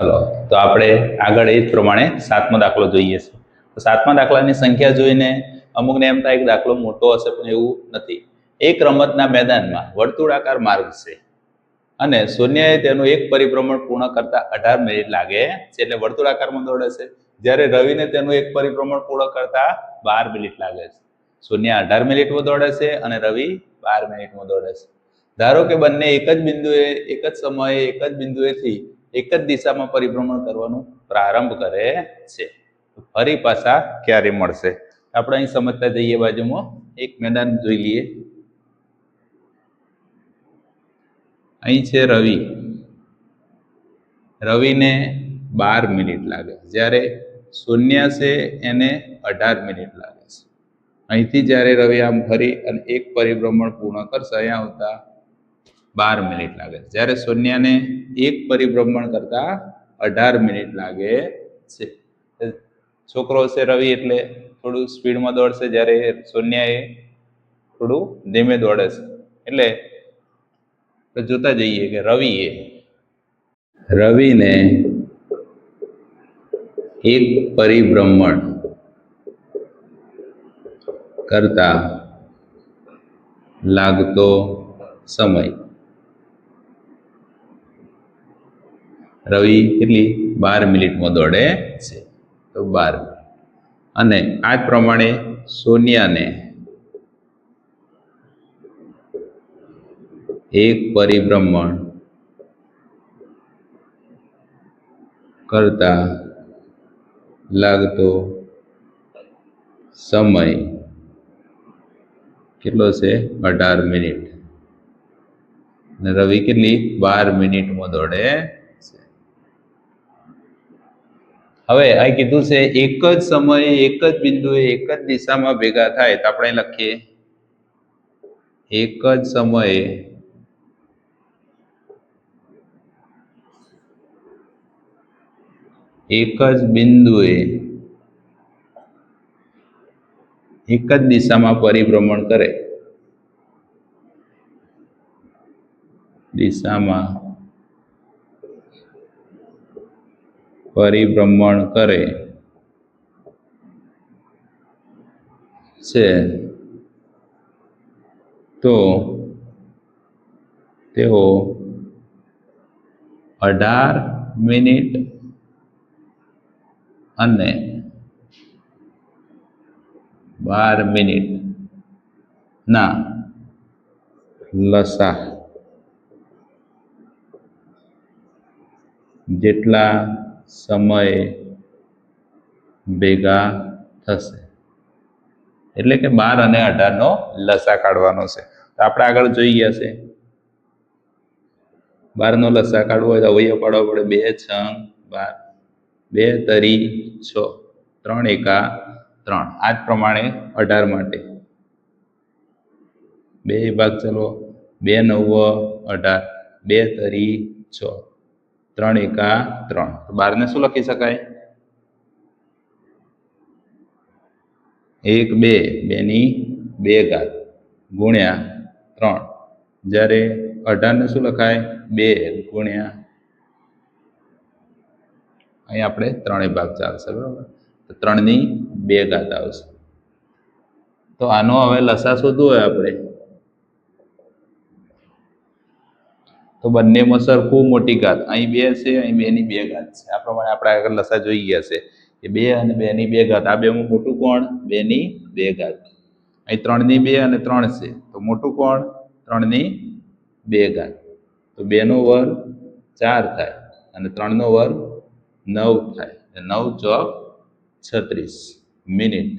ચલો તો આપણે આગળ એ જ પ્રમાણે સાતમો દાખલો જોઈએ છે. તો સાતમા દાખલાની સંખ્યા જોઈને અમુકને એમ થાય કે દાખલો મોટો હશે પણ એવું નથી. એક રમતના મેદાનમાં વર્તુળાકાર માર્ગ છે અને શૂન્યએ તેનું એક પરિભ્રમણ પૂર્ણ કરતા અઢાર મિનિટ લાગે છે એટલે વર્તુળાકારમાં દોડે છે. જ્યારે રવિને તેનું એક પરિભ્રમણ પૂર્ણ કરતા બાર મિનિટ લાગે છે. શૂન્ય અઢાર મિનિટમાં દોડે છે અને રવિ બાર મિનિટમાં દોડે છે. ધારો કે બંને એક જ બિંદુએ, એક જ સમયે, એક જ બિંદુએથી એક જ દિશામાં પરિભ્રમણ કરવાનું પ્રારંભ કરે છે. ફરી પાછા ક્યારે મળશે? આપણે અહીં સમજતા જઈએ બાજુમાં. એક મેદાન જોઈ લઈએ. અહીં છે રવિ. રવિને બાર મિનિટ લાગે. જ્યારે શૂન્ય છે એને અઢાર મિનિટ લાગે છે. અહીંથી જ્યારે રવિ આમ ફરી અને એક પરિભ્રમણ પૂર્ણ કરશે, અહીંયા આવતા બાર મિનિટ લાગે. છે જ્યારે શૂન્યને એક પરિભ્રમણ કરતા અઢાર મિનિટ લાગે છે. છોકરો છે રવિ એટલે થોડું સ્પીડમાં દોડશે, જ્યારે શૂન્ય એ થોડું ધીમે દોડે છે. એટલે જોતા જઈએ કે રવિ એ રવિને એક પરિભ્રમણ કરતા લાગતો સમય. રવિ કેટલી? બાર મિનિટમાં દોડે છે. તો બાર. અને આ જ પ્રમાણે સોનિયાને એક પરિભ્રમણ કરતા લાગતો સમય કેટલો છે? અઢાર મિનિટ. અને રવિ કેટલી? બાર મિનિટમાં દોડે છે હવે આ કીધું છે, એક જ સમયે એક જ બિંદુએ એક જ દિશામાં ભેગા થાય, તો આપણે લખીએ. એક જ સમયે એક જ બિંદુએ એક જ દિશામાં પરિભ્રમણ કરે. દિશામાં પરિભ્રમણ કરે. છે. તો તેઓ અઢાર મિનિટ અને બાર મિનિટ ના લસા જેટલા સમયે ભેગા થશે. એટલે કે બાર અને અઢારનો લસા કાઢવાનો છે. તો આપણે આગળ જોઈ ગયા છે. બારનો લસા કાઢવો હોય તો અવયવ પાડવો પડે. બે છ બાર. બે તરી, છ. ત્રણ એકા ત્રણ. આ જ પ્રમાણે અઢાર માટે. બે ભાગ ચલો. બે નવ, અઢાર. બે તરી, છ. ત્રણ એકા ત્રણ. બારને શું લખી શકાય? એક, બે, બેની બે ઘાત ગુણ્યા ત્રણ. જ્યારે અઢારને શું લખાય? બે ગુણ્યા. અહીં આપણે ત્રણેય ભાગ ચાલશે, બરાબર? તો ત્રણની બે ઘાત આવશે. તો આનો હવે લસા શોધવું હોય આપણે. તો બંનેમાં સરખું મોટી ઘાત. અહીં બે છે, અહીં બેની બે ઘાત છે. આ પ્રમાણે આપણે આગળ લસા જોઈ ગયા છે કે બે અને બેની બે ઘાત. આ બેમાં મોટું કોણ? બેની બે ઘાત. અહીં ત્રણની બે અને ત્રણ છે. તો મોટું કોણ? ત્રણની બે ઘાત. તો બેનો વર્ગ ચાર થાય અને ત્રણનો વર્ગ નવ થાય. નવ ચોક છત્રીસ મિનિટ.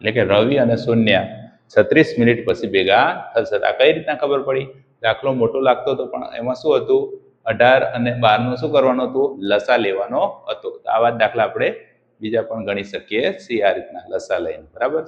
એટલે કે રવિ અને શૂન્ય. છત્રીસ મિનિટ પછી ભેગા થશે. આ કઈ રીતના ખબર પડી? દાખલો મોટો લાગતો હતો, પણ એમાં શું હતું? અઢાર અને બારનું શું કરવાનું હતું? લસા લેવાનો હતો. તો આવા દાખલા આપણે બીજા પણ ગણી શકીએ છીએ આ રીતના લસા લઈને. બરાબર?